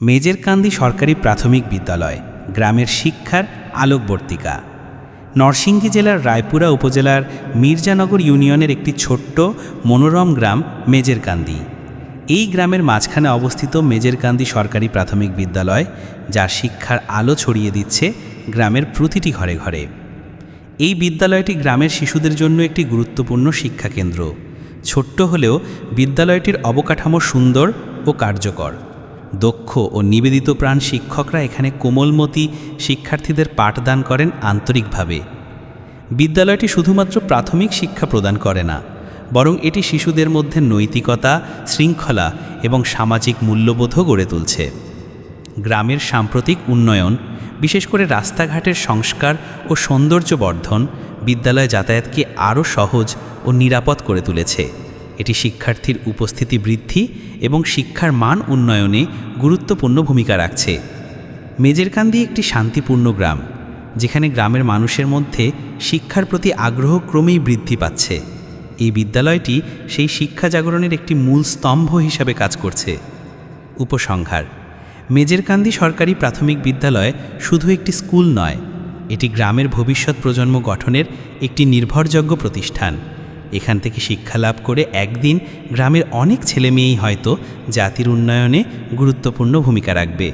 মেজেরকান্দি সরকারি প্রাথমিক বিদ্যালয়, গ্রামের শিক্ষার আলোকবর্তিকা। নরসিংদী জেলার রায়পুরা উপজেলার মির্জানগর ইউনিয়নের একটি ছোট্ট, মনোরম গ্রাম মেজেরকান্দি এই গ্রামের মাঝখানে অবস্থিত মেজেরকান্দি সরকারি প্রাথমিক বিদ্যালয় যা শিক্ষার আলো ছড়িয়ে দিচ্ছে গ্রামের প্রতিটি ঘরে ঘরে। এই বিদ্যালয়টি গ্রামের শিশুদের জন্য একটি গুরুত্বপূর্ণ শিক্ষাকেন্দ্র। ছোট্ট হলেও বিদ্যালয়টির অবকাঠামো সুন্দর ও কার্যকর। দক্ষ ও নিবেদিত প্রাণ শিক্ষকরা এখানে কোমলমতি শিক্ষার্থীদের পাঠদান করেন আন্তরিকভাবে। বিদ্যালয়টি শুধুমাত্র প্রাথমিক শিক্ষা প্রদান করে না, বরং এটি শিশুদের মধ্যে নৈতিকতা, শৃঙ্খলা এবং সামাজিক মূল্যবোধও গড়ে তুলছে। গ্রামের সাম্প্রতিক উন্নয়ন, বিশেষ করে রাস্তাঘাটের সংস্কার ও সৌন্দর্য বর্ধন বিদ্যালয় যাতায়াতকে আরও সহজ ও নিরাপদ করে তুলেছে। এটি শিক্ষার্থীর উপস্থিতি বৃদ্ধি এবং শিক্ষার মান উন্নয়নে গুরুত্বপূর্ণ ভূমিকা রাখছে। মেজেরকান্দি একটি শান্তিপূর্ণ গ্রাম, যেখানে গ্রামের মানুষের মধ্যে শিক্ষার প্রতি আগ্রহ ক্রমেই বৃদ্ধি পাচ্ছে। এই বিদ্যালয়টি সেই শিক্ষা জাগরণের একটি মূল স্তম্ভ হিসাবে কাজ করছে। উপসংহার, মেজেরকান্দি সরকারি প্রাথমিক বিদ্যালয় শুধু একটি স্কুল নয়, এটি গ্রামের ভবিষ্যৎ প্রজন্ম গঠনের একটি নির্ভরযোগ্য প্রতিষ্ঠান। এখান থেকে শিক্ষা লাভ করে একদিন গ্রামের অনেক ছেলেমেয়েই হয়তো জাতির উন্নয়নে গুরুত্বপূর্ণ ভূমিকা রাখবে।